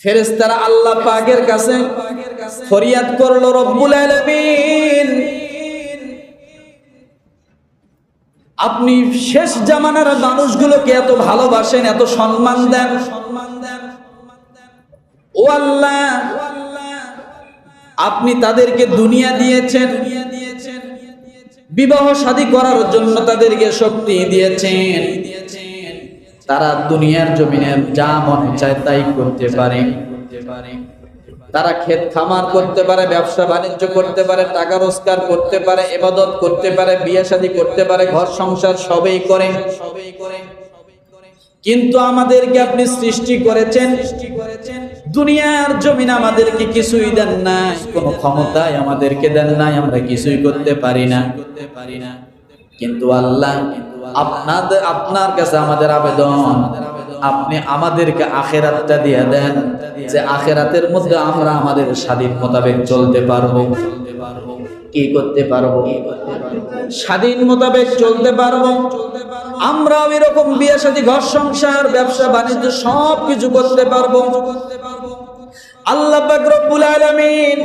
ফেরেস্তারা আল্লাহ পাকের কাছে ফরিয়াদ করল, রব্বুল আলামিন, আপনি শেষ জামানার মানুষগুলোকে এত ভালোবাসেন, এত সম্মান দেন। ও আল্লাহ, আপনি তাদেরকে দুনিয়া দিয়েছেন, বিবাহ শাদী করার জন্য তাদেরকে শক্তি দিয়েছেন। তারা দুনিয়ার জমিনে যা মন চায় তাই করতে পারে। তারা ক্ষেত খামার করতে পারে, ব্যবসা বাণিজ্য করতে পারে, টাকা রোজগার করতে পারে এবাদত করতে পারে, বিয়ে শাদী করতে পারে, ঘর সংসার সবই করে। সবই করে কিন্তু আমাদেরকে আপনি সৃষ্টি করেছেন। দুনিয়ার জমিন আমাদেরকে কিছুই দেন নাই, কোনো ক্ষমতায় আমাদেরকে দেন নাই, আমরা কিছুই করতে পারি না করতে পারি না। কিন্তু আল্লাহ আপনাদের আপনার কাছে আমাদের আবেদন। আপনি আমাদেরকে আখেরাতটা দিয়ে দেন যে আখেরাতের মধ্যে আমরা আমাদের স্বাধীন মোতাবেক চলতে পারব। কি করতে পারব? স্বাধীন মোতাবেক চলতে পারব। আমরাও এরকম বিয়ে সাথী ঘর সংসার, ব্যবসা, বাণিজ্য সব কিছু করতে পারব। আল্লাহ রব্বুল আলামিন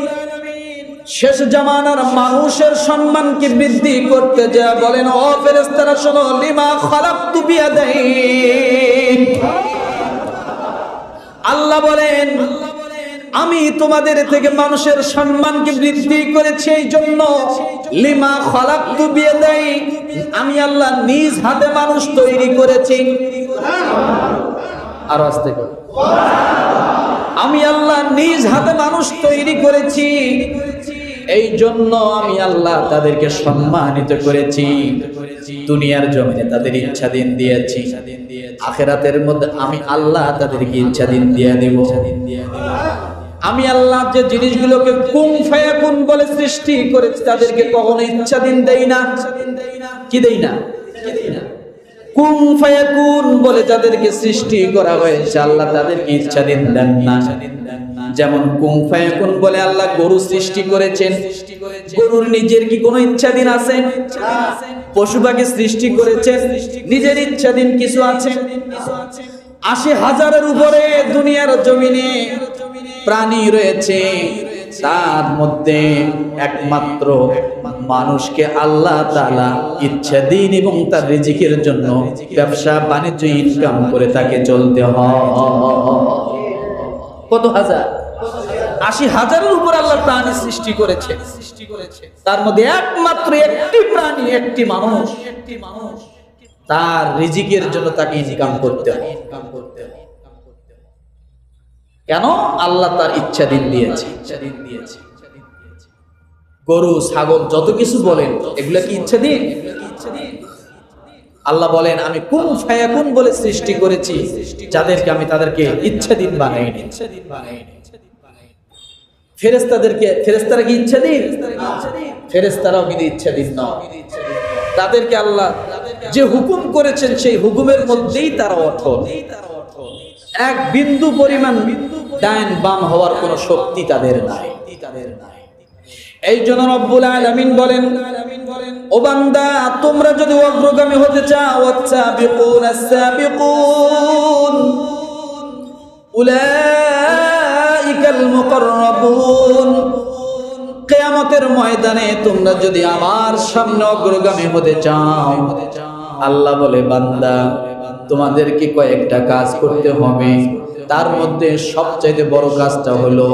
শেষ জামানার মানুষের সম্মানকে বৃদ্ধি করতে যা বলেন, ও ফেরেশতারা, শোনো, লিমা খালাকতু বিয়াদাই আল্লাহ বলেন, আমি তোমাদের থেকে মানুষের সম্মানকে বৃদ্ধি করেছি? এই জন্য লিমা খলাক্তু দেয় আমি আল্লাহ নিজ হাতে মানুষ তৈরি করেছি। আর আমি আল্লাহ নিজ হাতে মানুষ তৈরি করেছি। এই জন্য আমি আল্লাহ তাদেরকে সম্মানিত করেছি। দুনিয়ার জমিনে তাদের ইচ্ছা দিন দিয়েছি। আখেরাতের মধ্যে আমি আল্লাহ তাদেরকে ইচ্ছা দিন দিয়ে দেব। আমি আল্লাহ যে জিনিসগুলোকে কুং ফায়াকুন বলে সৃষ্টি করেছি, তাদেরকে কখনো ইচ্ছা দিন দেই না। কি দেই না? কুং ফায়াকুন বলে যাদেরকে সৃষ্টি করা হয়েছে, আল্লাহ তাদেরকে ইচ্ছা দিন দেন না। যেমন কুং ফায়াকুন বলে আল্লাহ গরু সৃষ্টি করেছেন। গরুর নিজের কি কোনো ইচ্ছা দিন আছে? পশু পাখি সৃষ্টি করেছেন। নিজের ইচ্ছা দিন কিছু আছে? আশি হাজারের উপরে দুনিয়ার জমিনে প্রাণী রয়েছে। তার মধ্যে একমাত্র মানুষকে আল্লাহ তালা ইচ্ছা দিন এবং তার রিজিকের জন্য ব্যবসা, বাণিজ্য ইনকাম করে তাকে চলতে হয়। কত হাজার? আশি হাজারের উপর আল্লাহ প্রাণী সৃষ্টি করেছে। সৃষ্টি করেছে তার মধ্যে একমাত্র একটি প্রাণী, একটি মানুষ। একটি মানুষ তার রিজিকের জন্য তাকে ইনকাম করতে হয়। ইনকাম করতে হয় কেন? আল্লাহ তার ইচ্ছা দিন দিয়েছে। ইচ্ছা দিন দিয়েছে গরু, ছাগল, যত কিছু বলেন, এগুলা কি ইচ্ছা দিন? আল্লাহ বলেন, আমি কোন ফায়াকুন বলে সৃষ্টি করেছি, যাদেরকে আমি তাদেরকে ইচ্ছা দিন বানাইনি ইচ্ছা দিন বানাইনি। ফেরেস্তাদেরকে ফেরেস্তারা কি ইচ্ছা দিন? ফেরেস্তারাও কিন্তু ইচ্ছা দিন? না। তাদেরকে আল্লাহ যে হুকুম করেছেন সেই হুকুমের মধ্যেই তারা অটল। এক বিন্দু পরিমাণ ডাইন বাম হওয়ার কোন শক্তি তাদের নাই। তাদের নাই। এই জন্য রব্বুল আলামিন বলেন ও বান্দা তোমরা যদি অগ্রগামী হতে চাও আস-সাবিকুন আস-সাবিকুন কিয়ামতের ময়দানে তোমরা যদি আমার সামনে অগ্রগামী হতে চাও, আল্লাহ বলে, বান্দা তোমাদেরকে কয়েকটা কাজ করতে হবে? তার মধ্যে সবচাইতে বড় কাজটা হলো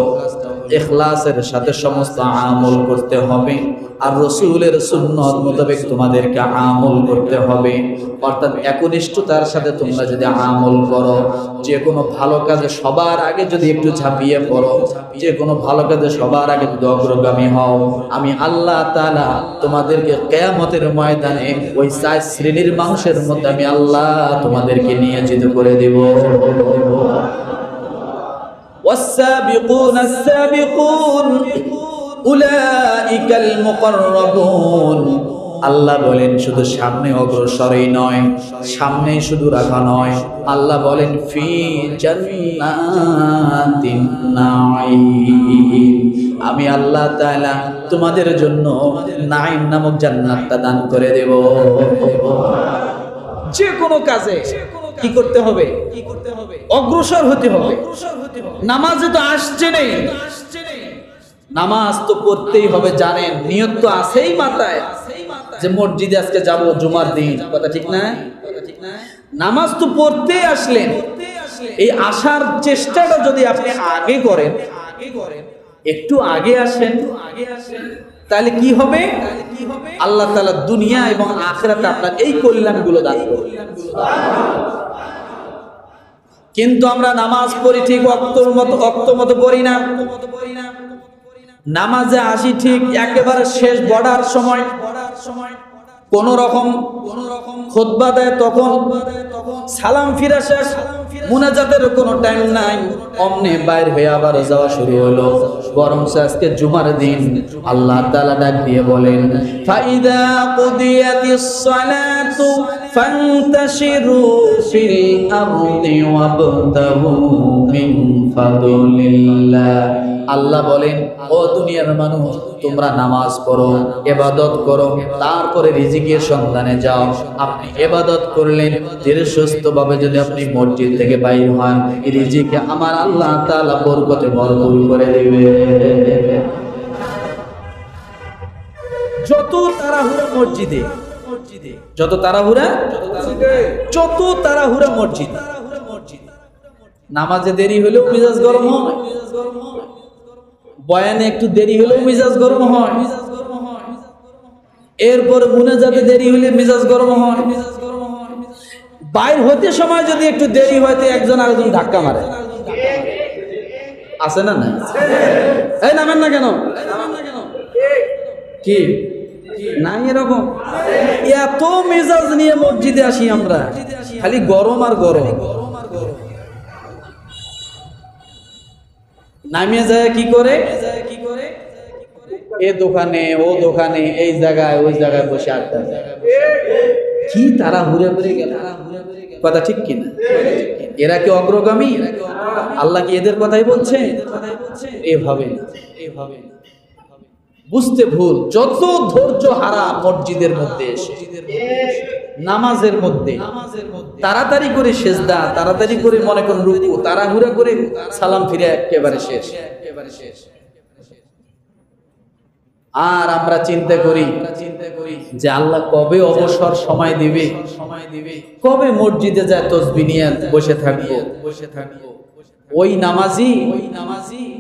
এখলাসের সাথে সমস্ত আমল করতে হবে আর রসুলের সুন্নত মোতাবেক তোমাদেরকে আমল করতে হবে। অর্থাৎ একনিষ্ঠতার সাথে তোমরা যদি আমল করো যে কোনো ভালো কাজে সবার আগে যদি একটু ঝাঁপিয়ে পড়ো যে কোনো ভালো কাজে সবার আগে যদি অগ্রগামী হও, আমি আল্লাহ তালা তোমাদেরকে কেয়ামতের ময়দানে ওই চার শ্রেণির মানুষের মধ্যে আমি আল্লাহ তোমাদেরকে নিয়োজিত করে দেব। والسابقون السابقون أولئك المقربون আল্লাহ বলেন শুধু সামনে অগ্রসরই নয় সামনে শুধু রাখা নয় আল্লাহ বলেন ফি জান্নাতিন নাঈম আমি আল্লাহ তাআলা তোমাদের জন্য নাইম নামক জান্নাতটা দান করে দেব যে কোনো কাজে কি করতে হবে? অগ্রসর হতে হবে। নামাজে তো আসছে নেই। নামাজ তো পড়তেই হবে জানেন। নিয়ত তো আছেই মাথায় যে মসজিদে আজকে যাব জুমার দিন। কথা ঠিক না? নামাজ তো পড়তে আসলেন। এই আসার চেষ্টাটা যদি আপনি আগে করেন আগে করেন। একটু আগে আসেন। আগে আসেন। তাহলে কি হবে? আল্লাহ তালা দুনিয়া এবং আখরাতে আপনার এই কল্যাণগুলো দান করবে। কিন্তু আমরা নামাজ পড়ি ঠিক অক্তর মতো, অক্ত মতো পড়ি না। নামাজে আসি ঠিক একেবারে শেষ বর্ডার সময়। বড়ার রকম কোন রকম খোদবা দেয় তখন সালাম ফিরা শেষ। মুনাজাতের কোনো টাইম নাই। অমনে বাইর হয়ে আবার যাওয়া শুরু হলো। বরং আজকে জুমার দিন। আল্লাহ তাআলা ডাক দিয়ে বলেন, ফাইদা কুদিয়াতিস সালাতু ফান্তাশিরু ফিল আরদি ওয়াবতাহু মিন ফাদলিল্লাহ আল্লাহ বলেন ও দুনিয়ার মানুষ তোমরা নামাজ পড়ো এবাদত করো তারপরে রিজিকের সন্ধানে যাও। আপনি এবাদত করলেন ধীরে সুস্থ ভাবে যদি আপনি মসজিদ থেকে বাইর হন রিজিকে আমার আল্লাহ তাআলা বরকতে ভরপুর করে দিবে। যত তাড়াহুড়া মসজিদে যত তাড়াহুড়া যত তাড়াহুড়া। মসজিদ। নামাজে দেরি হলেও মেজাজ গরম হয়। বয়ানে একটু দেরি হলেও মেজাজ গরম হয়। এরপর মুনাজাতে দেরি হলে মেজাজ গরম হয়। বাইর হতে সময় যদি একটু দেরি হয়, তো একজন আরেকজন ধাক্কা মারে। আছে না না এই নামেন না কেন? কি? নাই এরকম। এত মেজাজ নিয়ে মসজিদে আসি আমরা। খালি গরম আর গরম। নামিয়ে যায় কি করে? এ দোকানে, ও দোকানে, এই জায়গায়, ওই জায়গায় বসে আড্ডা কি তারা হুরে হুরে গেল। কথা ঠিক কিনা এরা কি অগ্রগামী? আল্লাহ কি এদের কথাই বলছে? এভাবে এভাবে। বুঝতে ভুল, যত ধৈর্য হারা মসজিদের মধ্যে এসে, নামাজের মধ্যে, তাড়াতাড়ি করে সেজদা, তাড়াতাড়ি করে মনে করুন রুকু, তাড়াহুড়া করে সালাম ফিরে একেবারে শেষ। একেবারে শেষ আর আমরা চিন্তা করি যে আল্লাহ কবে অবসর সময় দিবে? সময় দিবে কবে মসজিদে যায় তসবি নিয়ে বসে থাকব বসে থাকব? ওই নামাজি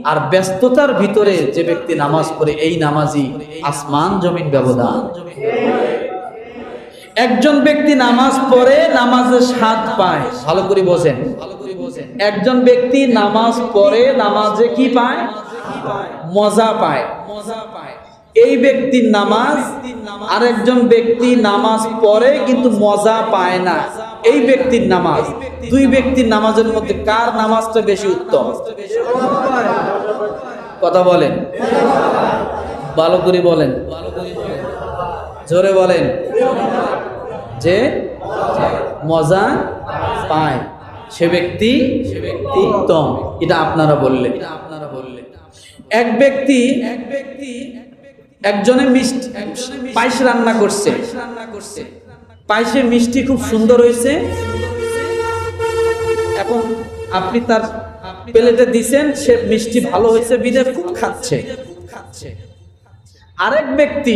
আর ব্যস্ততার ভিতরে যে ব্যক্তি নামাজ পড়ে, এই নামাজি আসমান জমিন ব্যবধান। একজন ব্যক্তি নামাজ পড়ে নামাজের স্বাদ পায়, ভালো করে বোঝেন। একজন ব্যক্তি নামাজ পড়ে, নামাজে কি পায় মজা পায়? মজা পায়। এই ব্যক্তির নামাজ আর একজন ব্যক্তি নামাজ পড়ে কিন্তু মজা পায় না। এই ব্যক্তির নামাজ। দুই ব্যক্তির নামাজের মধ্যে কার নামাজটা বেশি উত্তম? কথা বলেন। ভালো করে বলেন। জোরে বলেন। যে মজা পায়, সে ব্যক্তি সে ব্যক্তি উত্তম। এটা আপনারা বললেন এটা আপনারা বললেন এক ব্যক্তি এক ব্যক্তি একজনে মিষ্টি, পায়েস রান্না করছে। পায়েসে মিষ্টি খুব সুন্দর হয়েছে। এখন আপনি তার প্লেটে দিছেন, সে মিষ্টি ভালো হয়েছে, বিদে খুব খাচ্ছে। আরেক ব্যক্তি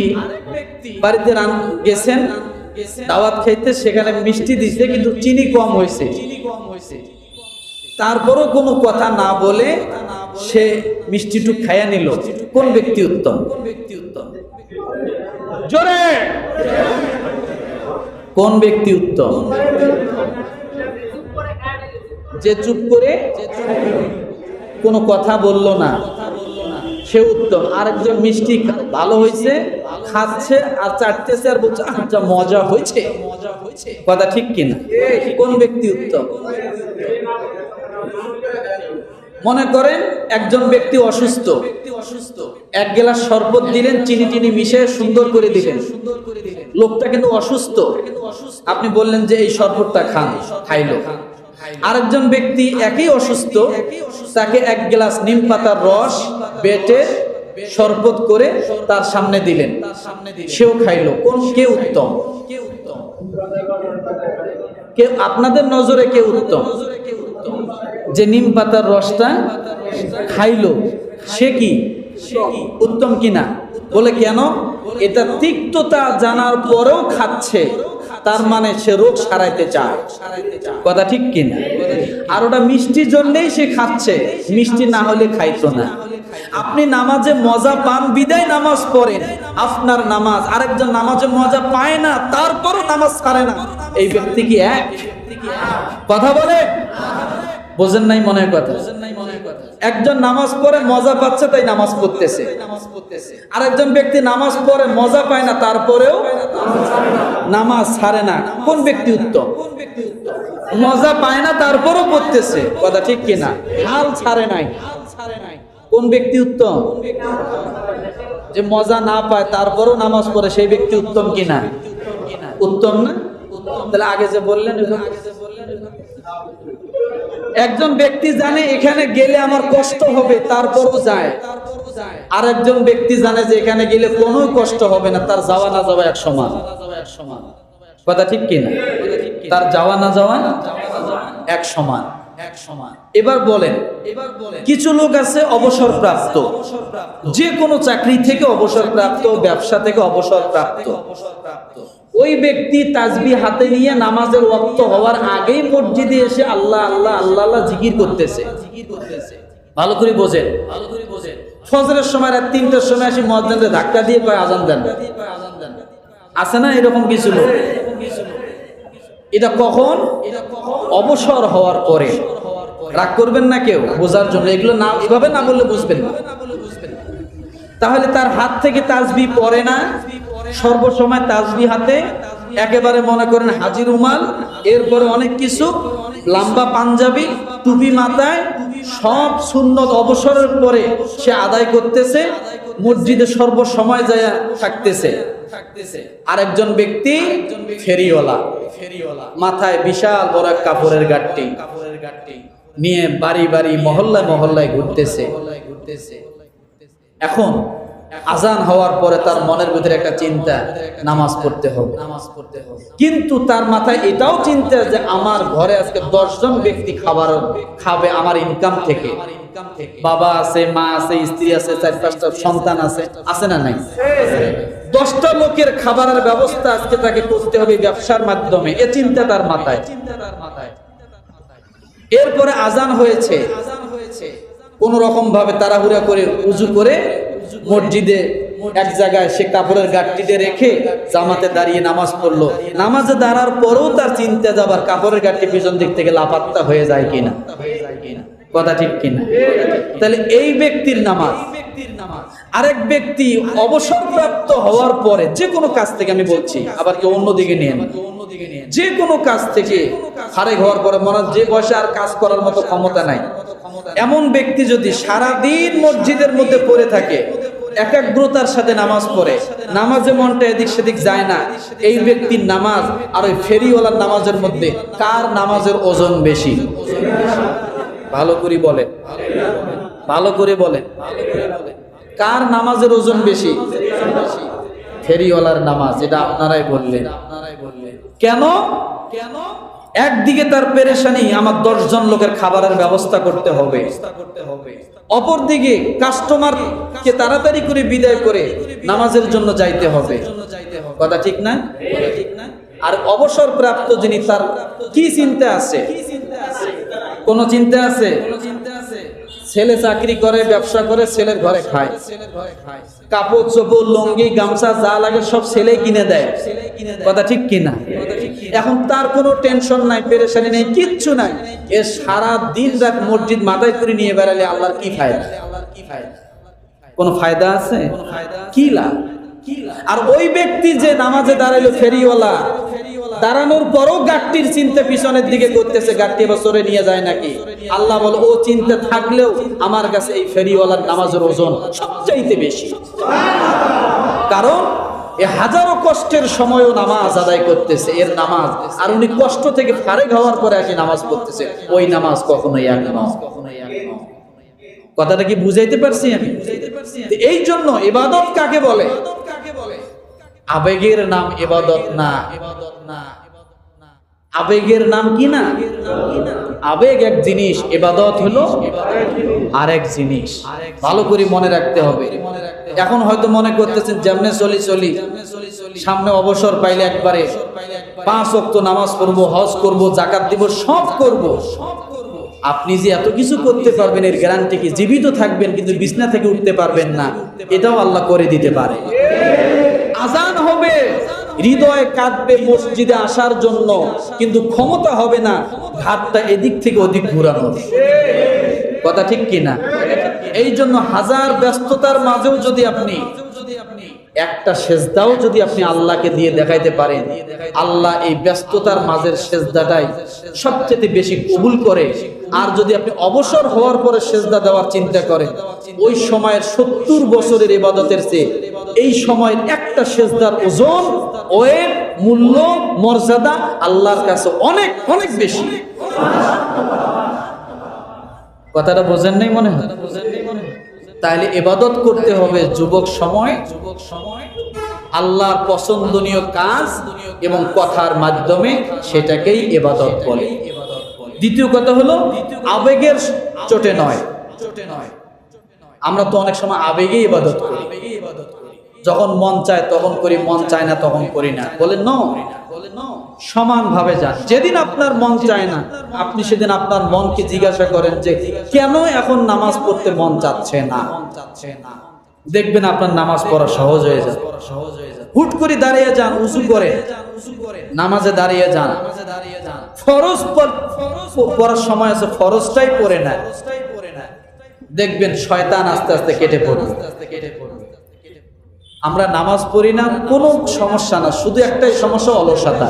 বাড়িতে রান গেছেন, দাওয়াত খাইতে, সেখানে মিষ্টি দিছে, কিন্তু চিনি কম হয়েছে। তারপরও কোনো কথা না বলে সে মিষ্টিটুক খাইয়া নিল। কোন ব্যক্তি উত্তম? কোন ব্যক্তি উত্তম জোরে! কোন ব্যক্তি উত্তম? যে চুপ করে কোনো কথা বলল না, সে উত্তম। আরেকজন মিষ্টি ভালো হয়েছে, খাচ্ছে আর চাটতেছে আর বলছে আচ্ছা মজা হয়েছে। কথা ঠিক কিনা? কোন ব্যক্তি উত্তম? মনে করেন একজন ব্যক্তি অসুস্থ, এক গ্লাস শরবত দিলেন, চিনি চিনি মিশে সুন্দর করে দিলেন। লোকটা কিন্তু অসুস্থ। আপনি বললেন যে এই শরবতটা খান খাইলো আরেকজন ব্যক্তি একই অসুস্থ, তাকে এক গ্লাস নিম পাতার রস বেটে শরবত করে তার সামনে দিলেন। সেও খাইলো কোন কে উত্তম? কে আপনাদের নজরে কে উত্তম? যে নিম পাতার রসটা খাইলো সে কি? উত্তম কিনা বলে কেন? এটা তিক্ততা জানার পরেও খাচ্ছে। তার মানে সে রোগ সারাইতে চায়। কথা ঠিক কিনা আর ওটা মিষ্টি জন্যেই সে খাচ্ছে। মিষ্টি না হলে খাইতো না। আপনি নামাজে মজা পান বিদায় নামাজ পড়েন। আপনার নামাজ আরেকজন নামাজে মজা পায় না তারপরও নামাজ ছাড়ে না। এই ব্যক্তি কি এক? কথা বলে? বোঝেন নাই মনে কথা। একজন নামাজ পড়ে, মজা পাচ্ছে, তাই নামাজ পড়তেছে। আর একজন ব্যক্তি নামাজ পড়ে, মজা পায় না, তারপরেও নামাজ ছাড়ে না। কোন ব্যক্তি উত্তম? মজা পায় না, তারপরও পড়তেছে। কথা ঠিক কিনা হাল ছাড়ে নাই। কোন ব্যক্তি উত্তম? যে মজা না পায়, তারপরও নামাজ পড়ে, সেই ব্যক্তি উত্তম কিনা উত্তম না? তাহলে আগে যে বললেন একজন ব্যক্তি জানে এখানে গেলে আমার কষ্ট হবে, তারপরও যায়। আর একজন ব্যক্তি জানে যে এখানে গেলে কোনো কষ্ট হবে না, তার যাওয়া না যাওয়া এক সমান। কথা ঠিক কিনা তার যাওয়া না যাওয়া এক সমান। এবার বলেন, কিছু লোক আছে অবসর প্রাপ্ত যে কোনো চাকরি থেকে অবসর প্রাপ্ত ব্যবসা থেকে অবসর প্রাপ্ত ওই ব্যক্তি তাজবি হাতে নিয়ে নামাজের ওয়াক্ত হওয়ার আগেই মসজিদে এসে আল্লাহ আল্লাহ আল্লাহ আল্লাহ জিকির করতেছে। ভালো করে বোঝেন। ভালো করে বোঝেন ফজরের সময়, রাত তিনটার সময় আসি মসজিদে ধাক্কা দিয়ে কয় আজান দেন? আছে না এরকম কিছু লোক? এটা কখন? অবসর হওয়ার পরে। রাগ করবেন না কেউ, বোঝার জন্য। এগুলো না, এভাবে না বললে বুঝবেন তাহলে তার হাত থেকে তাজবি পড়ে না? সর্বসময় তাজবি হাতে একেবারে মনে করেন হাজির উমাল। এরপরে অনেক কিছু, লম্বা পাঞ্জাবি, টুপি মাথায়, সব সুন্নত অবসরের পরে সে আদায় করতেছে, মসজিদে সর্বসময় যায় থাকতেছে। আরেকজন ব্যক্তি ফেরিওয়ালা। ফেরিওয়ালা মাথায় বিশাল বড় এক কাপড়ের গাঠটি নিয়ে বাড়ি বাড়ি মহল্লায় মহল্লায় ঘুরতেছে। এখন আজান হওয়ার পরে তার মনের ভিতরে একটা চিন্তা নামাজ পড়তে হবে। নামাজ পড়তে হবে। কিন্তু তার মাথায় এটাও চিন্তা যে আমার ঘরে আজকে দশজন ব্যক্তি খাবার খাবে আমার ইনকাম থেকে। বাবা আছে মা আছে স্ত্রী আছে চার পাঁচটা সন্তান আছে আছে না নাই? দশটা লোকের খাবারের ব্যবস্থা আজকে তাকে করতে হবে ব্যবসার মাধ্যমে। এ চিন্তা তার মাথায়। চিন্তা তার মাথায় এরপরে আজান হয়েছে। আজান হয়েছে কোন রকম ভাবে তাড়াহুড়া করে উজু করে মসজিদে এক জায়গায় সে কাপড়ের গাঠটিতে রেখে জামাতে দাঁড়িয়ে নামাজ পড়ল। নামাজে দাঁড়ার পরেও তার চিন্তা যাবার কাপড়ের গাঠটি পিছন দিক থেকে লাপাত্তা হয়ে যায় কিনা। কথা ঠিক কিনা? তাহলে এই ব্যক্তির নামাজ, আরেক ব্যক্তি অবসরপ্রাপ্ত হওয়ার পরে যে কোনো কাজ থেকে আমি বলছি, আবার কেউ অন্যদিকে নিয়ে যে কোনো কাজ থেকে ফারেক হওয়ার পরে মনে যে বয়সে আর কাজ করার মতো ক্ষমতা নাই। এমন ব্যক্তি যদি সারা দিন মসজিদের মধ্যে পড়ে থাকে, একাগ্রতার সাথে নামাজ পড়ে, নামাজে মনটা এদিক সেদিক যায় না, এই ব্যক্তির নামাজ আর ওই ফেরিওয়ালার নামাজের মধ্যে কার নামাজের ওজন বেশি? ভালো করে বলে। ভালো করে বলে। কার নামাজের ওজন বেশি? ফেরিওয়ালার নামাজ, এটা আপনারাই বললেন। কেন কেন? একদিকে তার পেরেশানি, আমার দশজন লোকের খাবারের ব্যবস্থা করতে হবে। অপরদিকে কাস্টমারকে তাড়াতাড়ি করে বিদায় করে নামাজের জন্য যাইতে হবে। কথা ঠিক না? আর অবসর প্রাপ্ত যিনি তার কি চিন্তা আছে? কোন চিন্তা আছে? ছেলে চাকরি করে, ব্যবসা করে, ছেলের ঘরে খায়। কাপড়, চোপড়, লঙ্গি, গামছা, যা লাগে সব ছেলে কিনে দেয়। কথা ঠিক কিনা? এখন তার কোনো টেনশন নাই, পেরেশানি নেই, কিচ্ছু নাই। এ সারা দিন রাত মসজিদ মাথায় করে নিয়ে বেড়ালে আল্লাহর কি ফায়দা? কোনো ফায়দা আছে? কি লাভ? আর ওই ব্যক্তি যে নামাজে দাঁড়াইলো ফেরিওয়ালা দাঁড়ানোর পরও গাঠটির চিন্তা পিছনের দিকে করতেছে গাঠটি সরে নিয়ে যায় নাকি? আল্লাহ বল, ও চিন্তা থাকলেও আমার কাছে এই ফেরিওয়ালার নামাজের ওজন সবচাইতে বেশি। কারণ এ হাজারো কষ্টের সময়ও নামাজ আদায় করতেছে, এর নামাজ। আর উনি কষ্ট থেকে ফারেক হওয়ার পরে আসি নামাজ পড়তেছে, ওই নামাজ কখনোই এক নয়। কখনোই এক নয় কথাটা কি বুঝাইতে পারছি আমি? এই জন্য ইবাদত কাকে বলে? আবেগের নাম এবাদত না। আবেগের নাম কি না? আবেগ এক জিনিস এবাদত হলো আরেক জিনিস। ভালো করে মনে রাখতে হবে। এখন হয়তো মনে করতেছেন, যেমনে চলি চলি। সামনে অবসর পাইলে একবারে পাঁচ অক্ত নামাজ পড়ব, হজ করব জাকাত দিব, সব করব। আপনি যে এত কিছু করতে পারবেন, এর গ্যারান্টি কি? জীবিত থাকবেন, কিন্তু বিছনা থেকে উঠতে পারবেন না। এটাও আল্লাহ করে দিতে পারে। আজান হবে। হৃদয়ে কাঁদবে মসজিদে আসার জন্য, কিন্তু ক্ষমতা হবে না। ঘাটটা এদিক থেকে ওদিক ঘুরানোর। কথা ঠিক কিনা এই জন্য হাজার ব্যস্ততার মাঝেও যদি আপনি একটা সেজদাও যদি আপনি আল্লাহকে দিয়ে দেখাইতে পারেন, আল্লাহ এই ব্যস্ততার মাঝের সেজদাটাই সবচেয়ে বেশি কবুল করে। আর যদি আপনি অবসর হওয়ার পরে সেজদা দেওয়ার চিন্তা করেন, ওই সময়ের সত্তর বছরের ইবাদতের চেয়ে এই সময়ের একটা সেজদার ওজন ওয়ের মূল্য, মর্যাদা আল্লাহর কাছে অনেক অনেক বেশি। কথাটা বোঝেন নাই মনে হয়? তাহলে এবাদত করতে হবে যুবক সময় যুবক সময় আল্লাহর পছন্দনীয় কাজ এবং কথার মাধ্যমে সেটাকেই এবাদত বলে। দ্বিতীয় কথা হলো, আবেগের চোটে নয়। আমরা তো অনেক সময় আবেগেই ইবাদত করি। যখন মন চায় তখন করি, মন চায় না তখন করি না। বলেন ন। সমান ভাবে যান। যেদিন আপনার মন চায় না, আপনি সেদিন আপনার মনকে জিজ্ঞাসা করেন যে, কেন এখন নামাজ পড়তে মন চাচ্ছে না? দেখবেন আপনার নামাজ পড়া সহজ হয়ে যাবে। হুট করে দাঁড়িয়ে যান উঁচু করে। নামাজে দাঁড়িয়ে যান। ফরজ পড়ার সময় আছে, ফরজটাই পড়ে না দেখবেন শয়তান আস্তে আস্তে কেটে পড়বে। আমরা নামাজ পড়ি না কোনো সমস্যা না শুধু একটাই সমস্যা অলসতা।